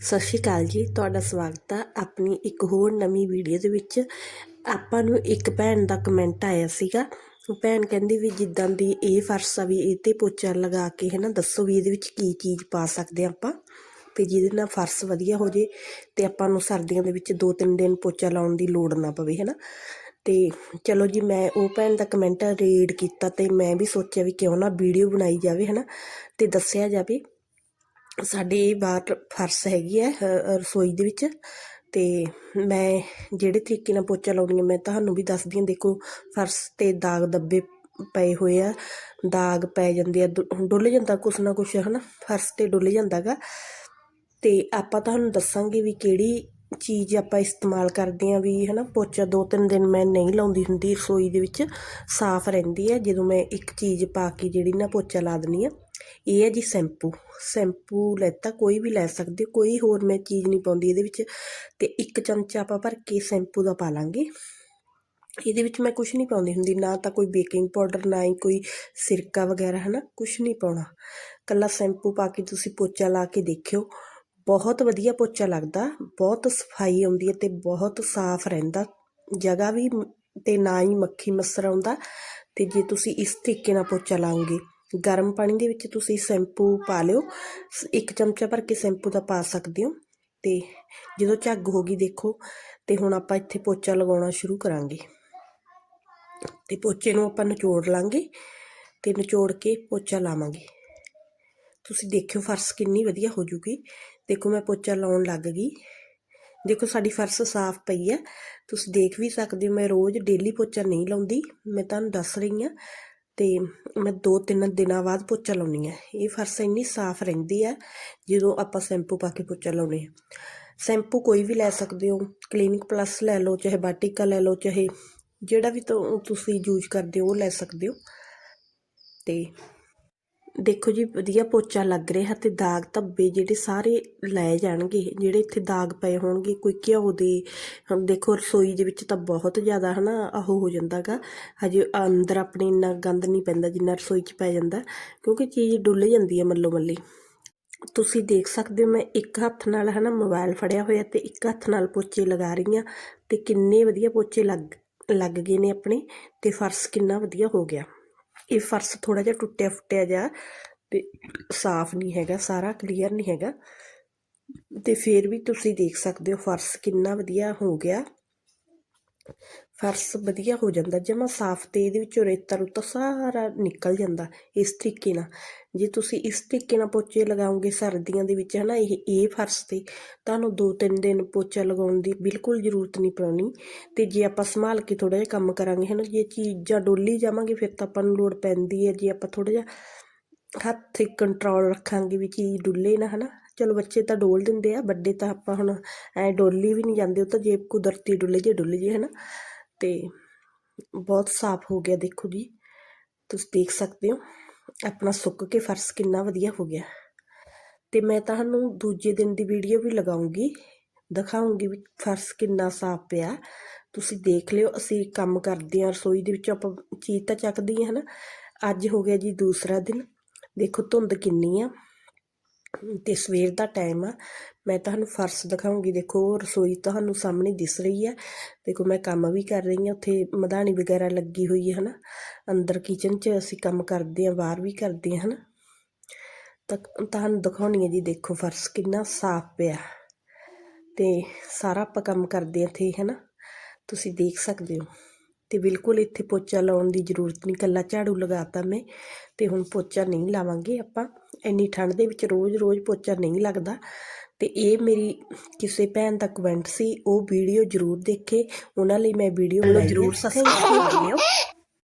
ਸਤਿ ਸ਼੍ਰੀ ਅਕਾਲ ਜੀ, ਤੁਹਾਡਾ ਸਵਾਗਤ ਆ ਆਪਣੀ ਇੱਕ ਹੋਰ ਨਵੀਂ ਵੀਡੀਓ ਦੇ ਵਿੱਚ। ਆਪਾਂ ਨੂੰ ਇੱਕ ਭੈਣ ਦਾ ਕਮੈਂਟ ਆਇਆ ਸੀਗਾ। ਭੈਣ ਕਹਿੰਦੀ ਵੀ ਜਿੱਦਾਂ ਦੀ ਇਹ ਫਰਸ਼ ਆ ਵੀ ਇਹ ਤੇ ਪੋਚਾ ਲਗਾ ਕੇ ਹੈ ਨਾ ਦੱਸੋ ਵੀ ਇਹਦੇ ਵਿੱਚ ਕੀ ਚੀਜ਼ ਪਾ ਸਕਦੇ ਹਾਂ ਆਪਾਂ। ਤੇ ਜਿਹਦੇ ਨਾਲ ਫਰਸ਼ ਵਧੀਆ ਹੋ ਜੇ ਤੇ ਆਪਾਂ ਨੂੰ ਸਰਦੀਆਂ ਦੇ ਵਿੱਚ ਦੋ ਤਿੰਨ ਦਿਨ ਪੋਚਾ ਲਾਉਣ ਦੀ ਲੋੜ ਨਾ ਪਵੇ ਹੈ ਨਾ ਤੇ ਚਲੋ ਜੀ, ਮੈਂ ਉਹ ਭੈਣ ਦਾ ਕਮੈਂਟ ਰੀਡ ਕੀਤਾ ਤੇ ਮੈਂ ਵੀ ਸੋਚਿਆ ਵੀ ਕਿਉਂ ਨਾ ਵੀਡੀਓ ਬਣਾਈ ਜਾਵੇ ਹੈ ਨਾ ਤੇ ਦੱਸਿਆ ਜਾਵੇ। ਸਾਡੇ ਬਾਹਰ ਫਰਸ਼ ਹੈਗੀ ਹੈ ਰਸੋਈ ਦੇ ਵਿੱਚ। ਅਤੇ ਮੈਂ ਜਿਹੜੇ ਤਰੀਕੇ ਨਾਲ ਪੋਚਾ ਲਾਉਣੀ ਆ ਮੈਂ ਤੁਹਾਨੂੰ ਵੀ ਦੱਸਦੀ ਹਾਂ, ਦੇਖੋ ਫਰਸ਼ ਤੇ ਦਾਗ ਦੱਬੇ ਪਏ ਹੋਏ ਆ। ਦਾਗ ਪੈ ਜਾਂਦੇ ਆ, ਡੁ- ਡੁੱਲ ਜਾਂਦਾ ਕੁਛ ਨਾ ਕੁਛ ਹੈ ਨਾ ਫਰਸ਼ ਤੇ ਡੁੱਲ ਜਾਂਦਾ ਗਾ ਅਤੇ ਆਪਾਂ ਤੁਹਾਨੂੰ ਦੱਸਾਂਗੇ ਵੀ ਕਿਹੜੀ ਚੀਜ਼ ਆਪਾਂ ਇਸਤੇਮਾਲ ਕਰਦੇ ਹਾਂ ਵੀ ਹੈ ਨਾ ਪੋਚਾ ਦੋ ਤਿੰਨ ਦਿਨ ਮੈਂ ਨਹੀਂ ਲਾਉਂਦੀ ਹੁੰਦੀ ਰਸੋਈ ਦੇ ਵਿੱਚ, ਸਾਫ਼ ਰਹਿੰਦੀ ਹੈ। ਜਦੋਂ ਮੈਂ ਇੱਕ ਚੀਜ਼ ਪਾ ਕੇ ਜਿਹੜੀ ਨਾ ਪੋਚਾ ਲਾ ਦਿੰਦੀ ਹਾਂ, ਇਹ ਹੈ ਜੀ ਸ਼ੈਂਪੂ। ਸ਼ੈਂਪੂ ਲੈਤਾ, ਕੋਈ ਵੀ ਲੈ ਸਕਦੇ ਕੋਈ ਹੋਰ ਮੈਂ ਚੀਜ਼ ਨਹੀਂ ਪਾਉਂਦੀ ਇਹਦੇ ਵਿੱਚ। ਤੇ ਇੱਕ ਚਮਚਾ ਆਪਾਂ ਭਰ ਕੇ ਸ਼ੈਂਪੂ ਦਾ ਪਾ ਲਾਂਗੇ। ਇਹਦੇ ਵਿੱਚ ਮੈਂ ਕੁਝ ਨਹੀਂ ਪਾਉਂਦੀ ਹੁੰਦੀ, ਨਾ ਤਾਂ ਕੋਈ ਬੇਕਿੰਗ ਪਾਊਡਰ, ਨਾ ਹੀ ਕੋਈ ਸਿਰਕਾ ਵਗੈਰਾ, ਹਨਾ ਕੁਝ ਨਹੀਂ ਪਾਉਣਾ। ਕੱਲਾ ਸ਼ੈਂਪੂ ਪਾ ਕੇ ਤੁਸੀਂ ਪੋਚਾ ਲਾ ਕੇ ਦੇਖਿਓ। ਬਹੁਤ ਵਧੀਆ ਪੋਚਾ ਲੱਗਦਾ, ਬਹੁਤ ਸਫ਼ਾਈ ਆਉਂਦੀ ਹੈ ਅਤੇ ਬਹੁਤ ਸਾਫ਼ ਰਹਿੰਦਾ। ਜਗ੍ਹਾ ਵੀ ਅਤੇ ਨਾ ਹੀ ਮੱਖੀ ਮੱਛਰ ਆਉਂਦਾ ਅਤੇ ਜੇ ਤੁਸੀਂ ਇਸ ਤਰੀਕੇ ਨਾਲ ਪੋਚਾ ਲਾਓਗੇ, ਗਰਮ ਪਾਣੀ ਦੇ ਵਿੱਚ ਤੁਸੀਂ ਸ਼ੈਂਪੂ ਪਾ ਲਿਓ ਇੱਕ ਚਮਚਾ ਭਰ ਕੇ ਸ਼ੈਂਪੂ ਦਾ ਪਾ ਸਕਦੇ ਹੋ ਅਤੇ ਜਦੋਂ ਝੱਗ ਹੋ ਗਈ ਦੇਖੋ ਤੇ ਹੁਣ ਆਪਾਂ ਇੱਥੇ ਪੋਚਾ ਲਗਾਉਣਾ ਸ਼ੁਰੂ ਕਰਾਂਗੇ। ਅਤੇ ਪੋਚੇ ਨੂੰ ਆਪਾਂ ਨਿਚੋੜ ਲਾਂਗੇ ਅਤੇ ਨਿਚੋੜ ਕੇ ਪੋਚਾ ਲਾਵਾਂਗੇ। ਤੁਸੀਂ ਦੇਖਿਓ ਫਰਸ਼ ਕਿੰਨੀ ਵਧੀਆ ਹੋ ਜੂਗੀ। ਦੇਖੋ ਮੈਂ ਪੋਚਾ ਲਾਉਣ ਲੱਗ ਗਈ। ਦੇਖੋ ਸਾਡੀ ਫਰਸ਼ ਸਾਫ਼ ਪਈ ਹੈ ਤੁਸੀਂ ਦੇਖ ਵੀ ਸਕਦੇ ਹੋ ਮੈਂ ਰੋਜ਼ ਡੇਲੀ ਪੋਚਾ ਨਹੀਂ ਲਾਉਂਦੀ। ਮੈਂ ਤੁਹਾਨੂੰ ਦੱਸ ਰਹੀ ਹਾਂ ਤੇ ਮੈਂ ਦੋ ਤਿੰਨ ਦਿਨਾਂ ਬਾਅਦ ਪੋਚਾ ਲਾਉਣੀ ਹੈ। ਇਹ ਫਰਸ਼ ਇੰਨੀ ਸਾਫ਼ ਰਹਿੰਦੀ ਹੈ ਜਦੋਂ ਆਪਾਂ ਸ਼ੈਂਪੂ ਪਾ ਕੇ ਪੋਚਾ ਲਾਉਨੇ ਆ ਸ਼ੈਂਪੂ ਕੋਈ ਵੀ ਲੈ ਸਕਦੇ ਹੋ ਕਲੀਨਿਕ ਪਲੱਸ ਲੈ ਲਓ, ਚਾਹੇ ਬਾਟਿਕਾ ਲੈ ਲਓ, ਚਾਹੇ ਜਿਹੜਾ ਵੀ ਤੁ- ਤੁਸੀਂ ਯੂਜ਼ ਕਰਦੇ ਹੋ, ਉਹ ਲੈ ਸਕਦੇ ਹੋ। ਤੇ ਦੇਖੋ ਜੀ, ਵਧੀਆ ਪੋਚਾ ਲੱਗ ਰਿਹਾ ਤੇ ਦਾਗ ਧੱਬੇ ਜਿਹੜੇ ਸਾਰੇ ਲੈ ਜਾਣਗੇ, ਜਿਹੜੇ ਇੱਥੇ ਦਾਗ ਪਏ ਹੋਣਗੇ, ਕੋਈ ਘਿਓ ਦੇ ਹੁਣ ਦੇਖੋ ਰਸੋਈ ਦੇ ਵਿੱਚ ਤਾਂ ਬਹੁਤ ਜ਼ਿਆਦਾ ਹਨਾ ਉਹ ਹੋ ਜਾਂਦਾਗਾ। ਹਜੇ ਅੰਦਰ ਆਪਣੇ ਇੰਨਾ ਗੰਦ ਨਹੀਂ ਪੈਂਦਾ ਜਿੰਨਾ ਰਸੋਈ 'ਚ ਪੈ ਜਾਂਦਾ, ਕਿਉਂਕਿ ਚੀਜ਼ ਡੁੱਲ ਜਾਂਦੀ ਹੈ ਮੱਲੋ ਮੱਲੀ। ਤੁਸੀਂ ਦੇਖ ਸਕਦੇ ਹੋ ਮੈਂ ਇੱਕ ਹੱਥ ਨਾਲ ਹਨਾ ਮੋਬਾਈਲ ਫੜਿਆ ਹੋਇਆ ਤੇ ਇੱਕ ਹੱਥ ਨਾਲ ਪੋਚੇ ਲਗਾ ਰਹੀ ਹਾਂ ਤੇ ਕਿੰਨੇ ਵਧੀਆ ਪੋਚੇ ਲੱਗ ਲੱਗ ਗਏ ਨੇ ਆਪਣੇ ਤੇ ਫਰਸ਼ ਕਿੰਨਾ ਵਧੀਆ ਹੋ ਗਿਆ। ਇਹ ਫਰਸ਼ ਥੋੜਾ ਜਿਹਾ ਟੁੱਟਿਆ ਫੁੱਟਿਆ ਜਾ ਤੇ ਸਾਫ਼ ਨਹੀਂ ਹੈਗਾ, ਸਾਰਾ ਕਲੀਅਰ ਨਹੀਂ ਹੈਗਾ। ਤੇ ਫਿਰ ਵੀ ਤੁਸੀਂ ਦੇਖ ਸਕਦੇ ਹੋ ਫਰਸ਼ ਕਿੰਨਾ ਵਧੀਆ ਹੋ ਗਿਆ। ਫਰਸ਼ ਵਧੀਆ ਹੋ ਜਾਂਦਾ, ਜਮਾ ਸਾਫ਼ ਤੇ ਇਹਦੇ ਵਿੱਚੋਂ ਰੇਤਾ ਰੁੱਤਾ ਸਾਰਾ ਨਿਕਲ ਜਾਂਦਾ ਇਸ ਤਰੀਕੇ ਨਾਲ। ਜੇ ਤੁਸੀਂ ਇਸ ਤਰੀਕੇ ਨਾਲ ਪੋਚੇ ਲਗਾਓਗੇ ਸਰਦੀਆਂ ਦੇ ਵਿੱਚ, ਹਨਾ, ਇਹ ਇਹ ਫਰਸ਼ ਤੇ, ਤੁਹਾਨੂੰ ਦੋ ਤਿੰਨ ਦਿਨ ਪੋਚਾ ਲਗਾਉਣ ਦੀ ਬਿਲਕੁਲ ਜ਼ਰੂਰਤ ਨਹੀਂ ਪੈਣੀ। ਤੇ ਜੇ ਆਪਾਂ ਸੰਭਾਲ ਕੇ ਥੋੜਾ ਜਿਹਾ ਕੰਮ ਕਰਾਂਗੇ, ਹਨਾ, ਜੇ ਚੀਜ਼ਾਂ ਡੋਲੀ ਜਾਵਾਂਗੇ, ਫਿਰ ਤਾਂ ਆਪਾਂ ਨੂੰ ਲੋੜ ਪੈਂਦੀ ਹੈ, ਜੇ ਆਪਾਂ ਥੋੜਾ ਜਿਹਾ ਹੱਥ ਕੰਟਰੋਲ ਰੱਖਾਂਗੇ ਵੀ ਚੀਜ਼ ਡੁੱਲੇ ਨਾ, ਹਨਾ। ਚਲੋ, ਬੱਚੇ ਤਾਂ ਡੋਲ ਦਿੰਦੇ ਆ, ਵੱਡੇ ਤਾਂ ਆਪਾਂ ਹੁਣ ਐ ਡੋਲੀ ਵੀ ਨਹੀਂ ਜਾਂਦੇ, ਉਹ ਤਾਂ ਜੇ ਕੁਦਰਤੀ ਡੁੱਲੇ ਜੇ, ਡੁੱਲ ਜੇ, ਹਨਾ। ਤੇ ਬਹੁਤ ਸਾਫ਼ ਹੋ ਗਿਆ, ਦੇਖੋ ਜੀ। ਤੁਸੀਂ ਦੇਖ ਸਕਦੇ ਹੋ, ਆਪਣਾ ਸੁੱਕ ਕੇ ਫਰਸ਼ ਕਿੰਨਾ ਵਧੀਆ ਹੋ ਗਿਆ। ਤੇ ਮੈਂ ਤੁਹਾਨੂੰ ਦੂਜੇ ਦਿਨ ਦੀ ਵੀਡੀਓ ਵੀ ਲਗਾਉਂਗੀ, ਦਿਖਾਉਂਗੀ ਵੀ ਫਰਸ਼ ਕਿੰਨਾ ਸਾਫ਼ ਪਿਆ। ਤੁਸੀਂ ਦੇਖ ਲਿਓ, ਅਸੀਂ ਕੰਮ ਕਰਦੇ ਹਾਂ, ਰਸੋਈ ਦੇ ਵਿੱਚ ਆਪਾਂ ਚੀਜ਼ ਤਾਂ ਚੱਕਦੀ ਹਾਂ, ਹਨਾ। ਅੱਜ ਹੋ ਗਿਆ ਜੀ ਦੂਸਰਾ ਦਿਨ। ਦੇਖੋ ਧੁੰਦ ਕਿੰਨੀ ਆ। ਤੇ ਸਵੇਰ ਦਾ ਟਾਈਮ ਆ, ਮੈਂ ਤੁਹਾਨੂੰ ਫਰਸ਼ ਦਿਖਾਉਂਗੀ। ਦੇਖੋ ਰਸੋਈ ਤੁਹਾਨੂੰ ਸਾਹਮਣੇ ਦਿਸ ਰਹੀ ਹੈ ਦੇਖੋ, ਮੈਂ ਕੰਮ ਵੀ ਕਰ ਰਹੀ ਹਾਂ, ਉੱਥੇ ਮਧਾਣੀ ਵਗੈਰਾ ਲੱਗੀ ਹੋਈ ਹੈ, ਹਨਾ? ਅੰਦਰ ਕਿਚਨ 'ਚ ਅਸੀਂ ਕੰਮ ਕਰਦੇ ਹਾਂ, ਬਾਹਰ ਵੀ ਕਰਦੇ ਹਾਂ, ਹਨਾ? ਤਾਂ ਤੁਹਾਨੂੰ ਦਿਖਾਉਣੀ ਹੈ ਜੀ, ਦੇਖੋ ਫਰਸ਼ ਕਿੰਨਾ ਸਾਫ਼ ਪਿਆ। ਤੇ ਸਾਰਾ ਆਪਾਂ ਕੰਮ ਕਰਦੇ ਹਾਂ ਇੱਥੇ, ਹਨਾ? ਤੁਸੀਂ ਦੇਖ ਸਕਦੇ ਹੋ। ਤੇ ਬਿਲਕੁਲ ਇੱਥੇ ਪੋਚਾ ਲਾਉਣ ਦੀ ਜ਼ਰੂਰਤ ਨਹੀਂ ਕੱਲਾ ਝਾੜੂ ਲਗਾਤਾ ਮੈਂ ਤੇ ਹੁਣ ਪੋਚਾ ਨਹੀਂ ਲਾਵਾਂਗੇ ਆਪਾਂ। ਇੰਨੀ ਠੰਡ ਦੇ ਵਿੱਚ ਰੋਜ਼-ਰੋਜ਼ ਪੋਚਾ ਨਹੀਂ ਲੱਗਦਾ ਤੇ ਇਹ ਮੇਰੀ ਕਿਸੇ ਭੈਣ ਦਾ ਕਮੈਂਟ ਸੀ, ਉਹ ਵੀਡੀਓ ਜ਼ਰੂਰ ਦੇਖੇ, ਉਹਨਾਂ ਲਈ ਮੈਂ ਵੀਡੀਓ ਬਣਾਈ ਜ਼ਰੂਰ ਸਬਸਕ੍ਰਾਈਬ ਕਰ ਲਿਓ